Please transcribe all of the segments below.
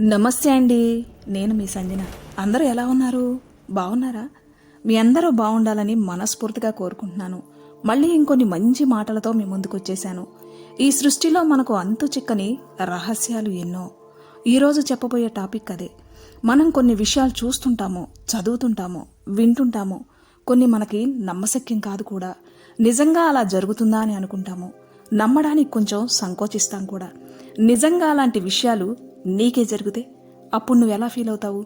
నమస్తే అండి. నేను మీ సంజన. అందరూ ఎలా ఉన్నారు? బాగున్నారా? మీ అందరూ బాగుండాలని మనస్ఫూర్తిగా కోరుకుంటున్నాను. మళ్ళీ ఇంకొన్ని మంచి మాటలతో మీ ముందుకు వచ్చేసాను ఈ సృష్టిలో మనకు అంతు చిక్కని రహస్యాలు ఎన్నో. ఈరోజు చెప్పబోయే టాపిక్ అదే. మనం కొన్ని విషయాలు చూస్తుంటాము చదువుతుంటాము వింటుంటాము. కొన్ని మనకి నమ్మశక్యం కాదు కూడా. నిజంగా అలా జరుగుతుందా అని అనుకుంటాము. నమ్మడానికి కొంచెం సంకోచిస్తాం కూడా. నిజంగా అలాంటి విషయాలు నీకే జరిగితే అప్పుడు నువ్వు ఎలా ఫీల్ అవుతావు?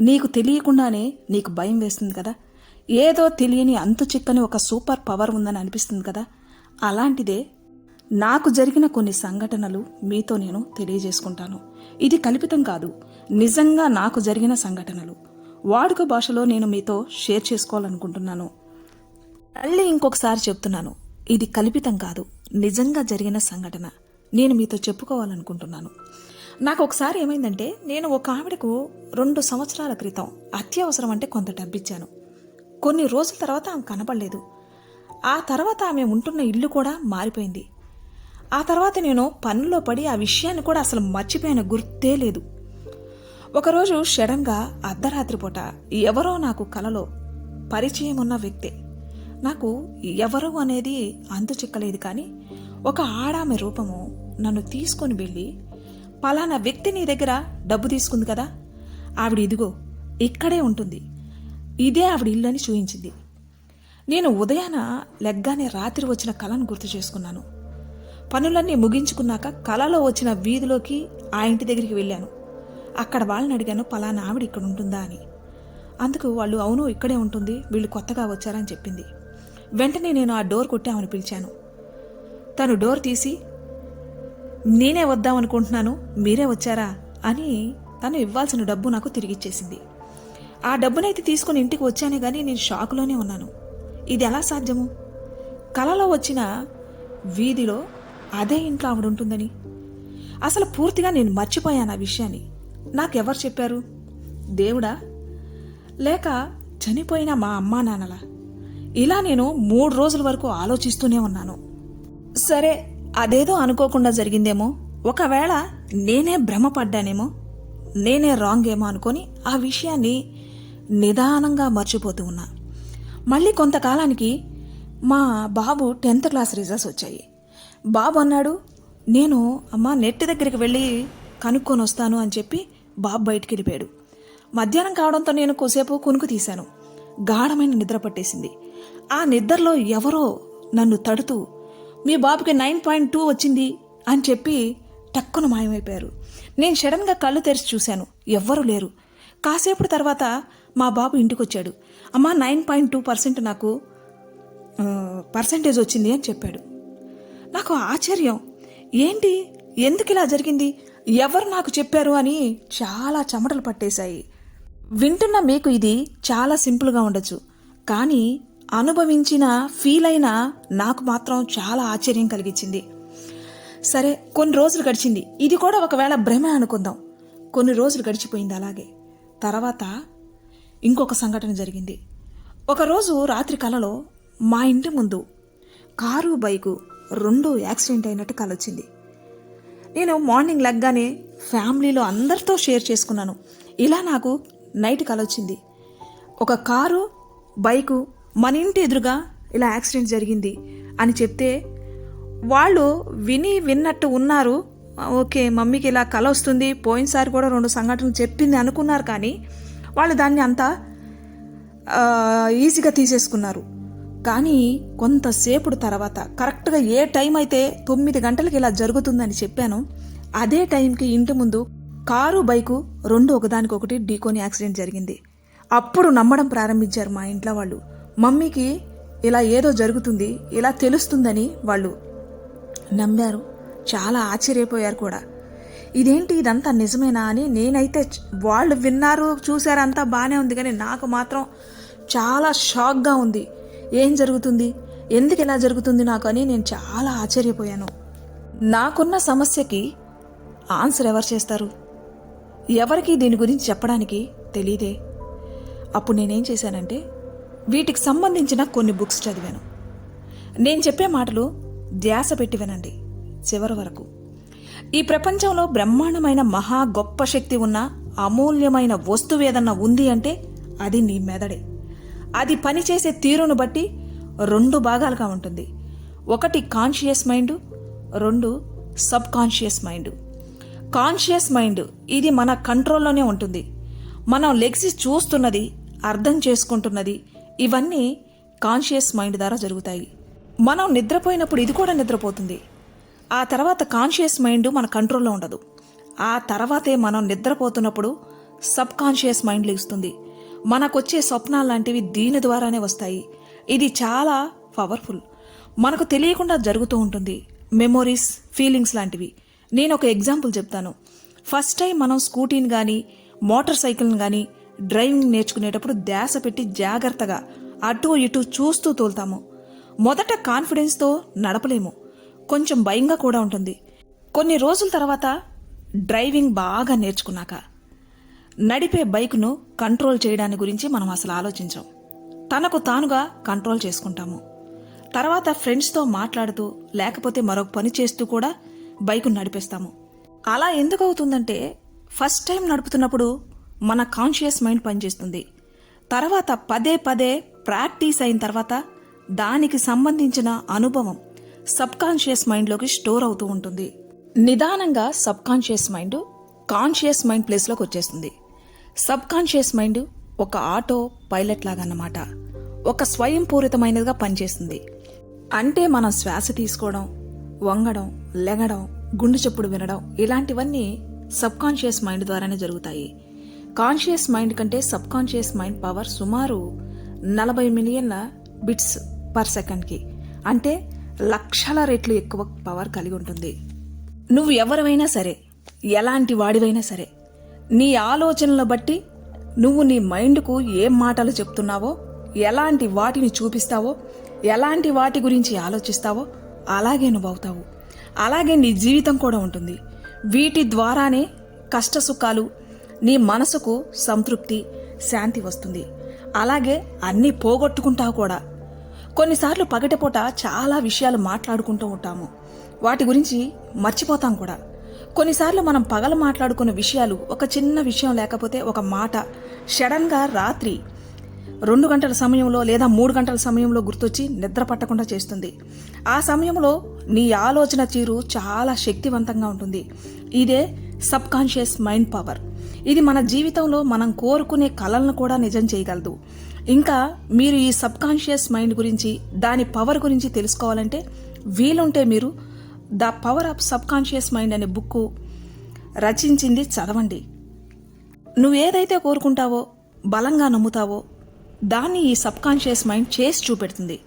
నీకు తెలియకుండానే నీకు భయం వేస్తుంది కదా? ఏదో తెలియని అంతు చిక్కని ఒక సూపర్ పవర్ ఉందని అనిపిస్తుంది కదా? అలాంటిదే నాకు జరిగిన కొన్ని సంఘటనలు మీతో నేను తెలియజేసుకుంటాను. ఇది కల్పితం కాదు. నిజంగా నాకు జరిగిన సంఘటనలు. వాడుక భాషలో నేను మీతో షేర్ చేసుకోవాలనుకుంటున్నాను. మళ్ళీ ఇంకొకసారి చెప్తున్నాను. ఇది కల్పితం కాదు. నిజంగా జరిగిన సంఘటన నేను మీతో చెప్పుకోవాలనుకుంటున్నాను. నాకు ఒకసారి ఏమైందంటే నేను ఒక ఆవిడకు రెండు సంవత్సరాల క్రితం అత్యవసరం అంటే కొంత డబ్బిచ్చాను. కొన్ని రోజుల తర్వాత ఆమె కనపడలేదు ఆ తర్వాత ఆమె ఉంటున్న ఇల్లు కూడా మారిపోయింది. ఆ తర్వాత నేను పనుల్లో పడి ఆ విషయాన్ని కూడా అసలు మర్చిపోయిన గుర్తే లేదు. ఒకరోజు షడన్గా అర్ధరాత్రి పూట ఎవరో నాకు కలలో పరిచయం ఉన్న వ్యక్తే నాకు ఎవరు అనేది అంతు చిక్కలేదు కానీ ఒక ఆడామె రూపము నన్ను తీసుకొని వెళ్ళి పలానా వ్యక్తి నీ దగ్గర డబ్బు తీసుకుంది కదా? ఆవిడ ఇదిగో ఇక్కడే ఉంటుంది. ఇదే ఆవిడ ఇల్లు అని చూయించింది. నేను ఉదయాన లెగ్గానే రాత్రి వచ్చిన కళను గుర్తు చేసుకున్నాను. పనులన్నీ ముగించుకున్నాక కళలో వచ్చిన వీధిలోకి ఆ ఇంటి దగ్గరికి వెళ్ళాను. అక్కడ వాళ్ళని అడిగాను పలానా ఆవిడ ఇక్కడ ఉంటుందా? అని. అందుకు వాళ్ళు అవును ఇక్కడే ఉంటుంది. వీళ్ళు కొత్తగా వచ్చారని చెప్పింది. వెంటనే నేను ఆ డోర్ కొట్టి ఆమెను పిలిచాను. తను డోర్ తీసి నేనే వద్దామనుకుంటున్నాను మీరే వచ్చారా? అని తను ఇవ్వాల్సిన డబ్బు నాకు తిరిగిచ్చేసింది. ఆ డబ్బునైతే తీసుకుని ఇంటికి వచ్చానే కానీ నేను షాకులోనే ఉన్నాను. ఇది ఎలా సాధ్యము? కలలో వచ్చిన వీధిలో అదే ఇంట్లో ఆవిడ ఉంటుందని. అసలు పూర్తిగా నేను మర్చిపోయాను ఆ విషయాన్ని. నాకెవరు చెప్పారు? దేవుడా? లేక చనిపోయిన మా అమ్మా నాన్నలా? ఇలా నేను మూడు రోజుల వరకు ఆలోచిస్తూనే ఉన్నాను. సరే అదేదో అనుకోకుండా జరిగిందేమో? ఒకవేళ నేనే భ్రమపడ్డానేమో? నేనే రాంగ్ ఏమో అనుకొని ఆ విషయాన్ని నిదానంగా మర్చిపోతూ ఉన్నా. మళ్ళీ కొంతకాలానికి మా బాబు టెన్త్ క్లాస్ రిజల్ట్స్ వచ్చాయి. బాబు అన్నాడు నేను అమ్మ నెట్ దగ్గరికి వెళ్ళి కనుక్కొని వస్తాను అని చెప్పి బాబు బయటికి వెళ్ళిపోయాడు. మధ్యాహ్నం కావడంతో నేను కొద్దిసేపు కునుకు తీశాను. గాఢమైన నిద్ర పట్టేసింది. ఆ నిద్రలో ఎవరో నన్ను తడుతూ మీ బాబుకి నైన్ పాయింట్ టూ వచ్చింది అని చెప్పి టక్కున మాయమైపోయారు. నేను సడన్గా కళ్ళు తెరిచి చూశాను. ఎవ్వరూ లేరు. కాసేపు తర్వాత మా బాబు ఇంటికి వచ్చాడు అమ్మా నైన్ పాయింట్ టూ పర్సెంట్ నాకు పర్సంటేజ్ పర్సెంటేజ్ వచ్చింది అని చెప్పాడు. నాకు ఆశ్చర్యం. ఏంటి? ఎందుకు ఇలా జరిగింది? ఎవరు నాకు చెప్పారు? అని చాలా చెమటలు పట్టేశాయి. వింటున్న మీకు ఇది చాలా సింపుల్గా ఉండొచ్చు. కానీ అనుభవించిన ఫీల్ అయిన నాకు మాత్రం చాలా ఆశ్చర్యం కలిగించింది. సరే కొన్ని రోజులు గడిచింది. ఇది కూడా ఒకవేళ భ్రమ అనుకుందాం. కొన్ని రోజులు గడిచిపోయింది అలాగే. తర్వాత ఇంకొక సంఘటన జరిగింది. ఒకరోజు రాత్రి కలలో మా ఇంటి ముందు కారు బైకు రెండు యాక్సిడెంట్ అయినట్టు కలొచ్చింది. నేను మార్నింగ్ లెగ్గానే ఫ్యామిలీలో అందరితో షేర్ చేసుకున్నాను. ఇలా నాకు నైట్ కలొచ్చింది. ఒక కారు బైకు మన ఇంటి ఎదురుగా ఇలా యాక్సిడెంట్ జరిగింది అని చెప్తే వాళ్ళు విని విన్నట్టు ఉన్నారు. ఓకే మమ్మీకి ఇలా కల వస్తుంది. పోయినసారి కూడా రెండు సంఘటనలు చెప్పింది అనుకున్నారు కానీ వాళ్ళు దాన్ని అంతా ఈజీగా తీసేసుకున్నారు. కానీ కొంతసేపు తర్వాత కరెక్ట్గా ఏ టైం అయితే తొమ్మిది గంటలకి ఇలా జరుగుతుందని చెప్పాను అదే టైంకి ఇంటి ముందు కారు బైకు రెండు ఒకదానికొకటి ఢీకొని యాక్సిడెంట్ జరిగింది. అప్పుడు నమ్మడం ప్రారంభించారు మా ఇంట్లో వాళ్ళు. మమ్మీకి ఇలా ఏదో జరుగుతుంది ఇలా తెలుస్తుందని వాళ్ళు నమ్మారు. చాలా ఆశ్చర్యపోయారు కూడా. ఇదేంటి ఇదంతా నిజమేనా అని నేనైతే వాళ్ళు విన్నారు చూశారు అంతా బాగానే ఉంది కానీ నాకు మాత్రం చాలా షాక్గా ఉంది. ఏం జరుగుతుంది? ఎందుకు ఇలా జరుగుతుంది నాకు అని నేను చాలా ఆశ్చర్యపోయాను. నాకున్న సమస్యకి ఆన్సర్ ఎవరు చేస్తారు? ఎవరికి దీని గురించి చెప్పడానికి తెలియదే అప్పుడు నేనేం చేశానంటే వీటికి సంబంధించిన కొన్ని బుక్స్ చదివాను. నేను చెప్పే మాటలు ధ్యాస పెట్టి వినండి చివరి వరకు. ఈ ప్రపంచంలో బ్రహ్మాండమైన మహా గొప్ప శక్తి ఉన్న అమూల్యమైన వస్తువు ఏదన్నా ఉంది అంటే అది నీ మెదడే. అది పనిచేసే తీరును బట్టి రెండు భాగాలుగా ఉంటుంది. ఒకటి కాన్షియస్ మైండ్ రెండు sub conscious mind. Conscious mind ఇది మన కంట్రోల్లోనే ఉంటుంది. మనం లెగ్సి చూస్తున్నది అర్థం చేసుకుంటున్నది ఇవన్నీ కాన్షియస్ మైండ్ ద్వారా జరుగుతాయి. మనం నిద్రపోయినప్పుడు ఇది కూడా నిద్రపోతుంది. ఆ తర్వాత కాన్షియస్ మైండ్ మన కంట్రోల్లో ఉండదు. ఆ తర్వాతే మనం నిద్రపోతున్నప్పుడు సబ్ కాన్షియస్ మైండ్ లేస్తుంది మనకొచ్చే స్వప్నాలు లాంటివి దీని ద్వారానే వస్తాయి. ఇది చాలా పవర్ఫుల్ మనకు తెలియకుండా జరుగుతూ ఉంటుంది. మెమొరీస్ ఫీలింగ్స్ లాంటివి. నేను ఒక ఎగ్జాంపుల్ చెప్తాను. ఫస్ట్ టైం మనం స్కూటీని కానీ మోటార్ సైకిల్ని కానీ డ్రైవింగ్ నేర్చుకునేటప్పుడు ధ్యాస పెట్టి జాగ్రత్తగా అటు ఇటు చూస్తూ తోలుతాము. మొదట కాన్ఫిడెన్స్తో నడపలేము. కొంచెం భయంగా కూడా ఉంటుంది. కొన్ని రోజుల తర్వాత డ్రైవింగ్ బాగా నేర్చుకున్నాక నడిపే బైక్ను కంట్రోల్ చేయడాని గురించి మనం అసలు ఆలోచించాం. తనకు తానుగా కంట్రోల్ చేసుకుంటాము. తర్వాత ఫ్రెండ్స్తో మాట్లాడుతూ లేకపోతే మరొక పని చేస్తూ కూడా బైక్ను నడిపేస్తాము. అలా ఎందుకు అవుతుందంటే ఫస్ట్ టైం నడుపుతున్నప్పుడు మన కాన్షియస్ మైండ్ పనిచేస్తుంది. తర్వాత పదే పదే ప్రాక్టీస్ అయిన తర్వాత దానికి సంబంధించిన అనుభవం సబ్ కాన్షియస్ మైండ్లోకి స్టోర్ అవుతూ ఉంటుంది. నిదానంగా sub conscious mind conscious mind ప్లేస్లోకి వచ్చేస్తుంది. సబ్ కాన్షియస్ మైండ్ ఒక ఆటో పైలట్ లాగా అన్నమాట ఒక స్వయం పూరితమైనదిగా పనిచేస్తుంది. అంటే మనం శ్వాస తీసుకోవడం వంగడం లెగడం గుండె చప్పుడు వినడం ఇలాంటివన్నీ సబ్ కాన్షియస్ మైండ్ ద్వారానే జరుగుతాయి. కాన్షియస్ మైండ్ కంటే సబ్ కాన్షియస్ మైండ్ పవర్ సుమారు నలభై మిలియన్ల బిట్స్ పర్ సెకండ్కి. అంటే లక్షల రెట్లు ఎక్కువ పవర్ కలిగి ఉంటుంది. నువ్వు ఎవరివైనా సరే ఎలాంటి వాడివైనా సరే నీ ఆలోచనలు బట్టి నువ్వు నీ మైండ్కు ఏం మాటలు చెప్తున్నావో ఎలాంటి వాటిని చూపిస్తావో ఎలాంటి వాటి గురించి ఆలోచిస్తావో అలాగే నువ్వు అవుతావు అలాగే నీ జీవితం కూడా ఉంటుంది. వీటి ద్వారానే కష్ట సుఖాలు నీ మనసుకు సంతృప్తి శాంతి వస్తుంది. అలాగే అన్నీ పోగొట్టుకుంటావు కూడా. కొన్నిసార్లు పగటిపూట చాలా విషయాలు మాట్లాడుకుంటూ ఉంటాము. వాటి గురించి మర్చిపోతాం కూడా. కొన్నిసార్లు మనం పగలు మాట్లాడుకున్న విషయాలు ఒక చిన్న విషయం లేకపోతే ఒక మాట సడన్గా రాత్రి రెండు గంటల సమయంలో లేదా మూడు గంటల సమయంలో గుర్తొచ్చి నిద్ర పట్టకుండా చేస్తుంది. ఆ సమయంలో నీ ఆలోచన తీరు చాలా శక్తివంతంగా ఉంటుంది. ఇదే సబ్ కాన్షియస్ మైండ్ పవర్. ఇది మన జీవితంలో మనం కోరుకునే కలలను కూడా నిజం చేయగలదు. ఇంకా మీరు ఈ సబ్ కాన్షియస్ మైండ్ గురించి దాని పవర్ గురించి తెలుసుకోవాలంటే వీలుంటే మీరు the power of sub conscious mind అనే బుక్ రచించింది చదవండి. నువ్వు ఏదైతే కోరుకుంటావో బలంగా నమ్ముతావో దాన్ని ఈ సబ్ కాన్షియస్ మైండ్ చేసి చూపెడుతుంది.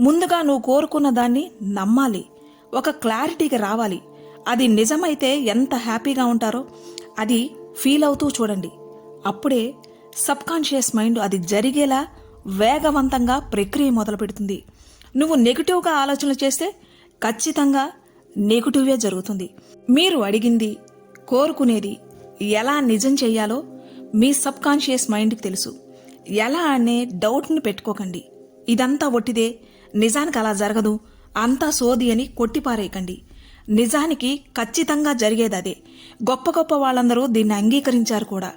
ముందుగా నువ్వు కోరుకున్న దాన్ని నమ్మాలి. ఒక క్లారిటీకి రావాలి. అది నిజమైతే ఎంత హ్యాపీగా ఉంటారో అది ఫీల్ అవుతూ చూడండి. అప్పుడే సబ్కాన్షియస్ మైండ్ అది జరిగేలా వేగవంతంగా ప్రక్రియ మొదలు పెడుతుంది నువ్వు నెగిటివ్గా ఆలోచనలు చేస్తే ఖచ్చితంగా నెగిటివే జరుగుతుంది. మీరు అడిగింది కోరుకునేది ఎలా నిజం చేయాలో మీ సబ్కాన్షియస్ మైండ్కి తెలుసు. ఎలా అనే డౌట్ని పెట్టుకోకండి. ఇదంతా ఒట్టిదే. నిజానికి అలా జరగదు. అంతా సోది అని కొట్టిపారేయకండి. నిజానికి ఖచ్చితంగా జరిగేది అదే. గొప్ప గొప్ప వాళ్ళందరూ దీన్ని అంగీకరించారు కూడా.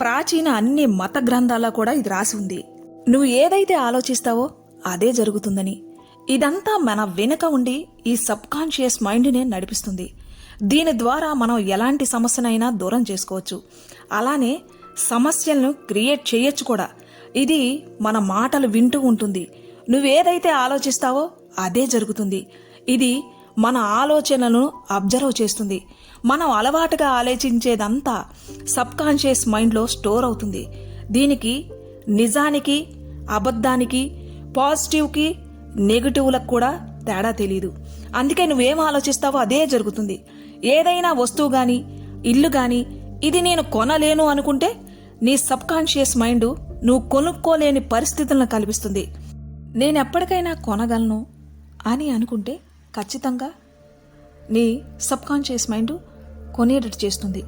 ప్రాచీన అన్ని మత గ్రంథాల్లో కూడా ఇది రాసి ఉంది. నువ్వు ఏదైతే ఆలోచిస్తావో అదే జరుగుతుందని. ఇదంతా మన వెనుక ఉండి ఈ సబ్ కాన్షియస్ మైండ్నే నడిపిస్తుంది. దీని ద్వారా మనం ఎలాంటి సమస్యనైనా దూరం చేసుకోవచ్చు. అలానే సమస్యలను క్రియేట్ చేయొచ్చు కూడా. ఇది మన మాటలు వింటూ ఉంటుంది. నువ్వేదైతే ఆలోచిస్తావో అదే జరుగుతుంది. ఇది మన ఆలోచనలను అబ్జర్వ్ చేస్తుంది. మనం అలవాటుగా ఆలోచించేదంతా సబ్కాన్షియస్ మైండ్లో స్టోర్ అవుతుంది. దీనికి నిజానికి అబద్ధానికి పాజిటివ్కి నెగిటివ్లకు కూడా తేడా తెలియదు అందుకే నువ్వేం ఆలోచిస్తావో అదే జరుగుతుంది. ఏదైనా వస్తువు కానీ ఇల్లు కానీ ఇది నేను కొనలేను అనుకుంటే నీ సబ్కాన్షియస్ మైండ్ నువ్వు కొనుక్కోలేని పరిస్థితులను కల్పిస్తుంది. నేను ఎప్పటికైనా కొనగలను అని అనుకుంటే ఖచ్చితంగా నీ సబ్కాన్షియస్ మైండ్ కొనేటట్టు చేస్తుంది.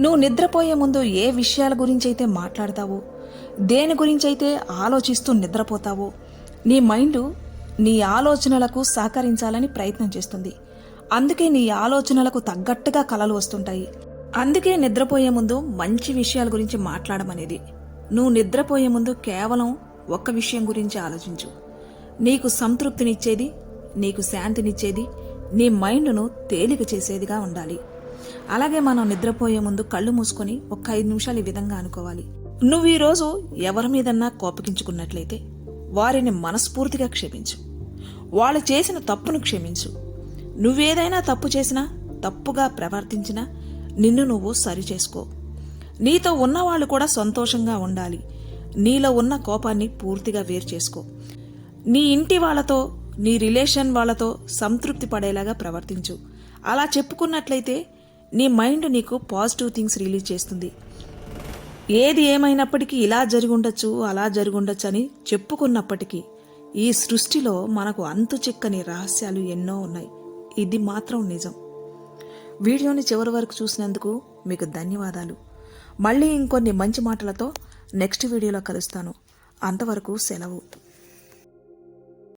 నువ్వు నిద్రపోయే ముందు ఏ విషయాల గురించి అయితే మాట్లాడతావో దేని గురించి అయితే ఆలోచిస్తూ నిద్రపోతావో నీ మైండ్ నీ ఆలోచనలకు సహకరించాలని ప్రయత్నం చేస్తుంది. అందుకే నీ ఆలోచనలకు తగ్గట్టుగా కలలు వస్తుంటాయి. అందుకే నిద్రపోయే ముందు మంచి విషయాల గురించి మాట్లాడమనేది. నువ్వు నిద్రపోయే ముందు కేవలం ఒక్క విషయం గురించి ఆలోచించు. నీకు సంతృప్తినిచ్చేది నీకు శాంతినిచ్చేది నీ మైండ్ను తేలిక చేసేదిగా ఉండాలి. అలాగే మనం నిద్రపోయే ముందు కళ్ళు మూసుకొని ఒక్క ఐదు నిమిషాలు ఈ విధంగా అనుకోవాలి. నువ్వు ఈరోజు ఎవరి మీదన్నా కోపగించుకున్నట్లయితే వారిని మనస్ఫూర్తిగా క్షమించు. వాళ్ళు చేసిన తప్పును క్షమించు. నువ్వేదైనా తప్పు చేసినా తప్పుగా ప్రవర్తించినా నిన్ను నువ్వు సరిచేసుకో నీతో ఉన్నవాళ్ళు కూడా సంతోషంగా ఉండాలి. నీలో ఉన్న కోపాన్ని పూర్తిగా వేరు చేసుకో. నీ ఇంటి వాళ్ళతో నీ రిలేషన్ వాళ్ళతో సంతృప్తి పడేలాగా ప్రవర్తించు. అలా చెప్పుకున్నట్లయితే నీ మైండ్ నీకు పాజిటివ్ థింగ్స్ రిలీజ్ చేస్తుంది. ఏది ఏమైనప్పటికీ ఇలా జరుగుండొచ్చు అలా జరుగుండొచ్చు అని చెప్పుకున్నప్పటికీ ఈ సృష్టిలో మనకు అంతు చిక్కని రహస్యాలు ఎన్నో ఉన్నాయి. ఇది మాత్రం నిజం. వీడియోని చివరి వరకు చూసినందుకు మీకు ధన్యవాదాలు. మళ్ళీ ఇంకొన్ని మంచి మాటలతో నెక్స్ట్ వీడియోలో కలుస్తాను. అంతవరకు సెలవు.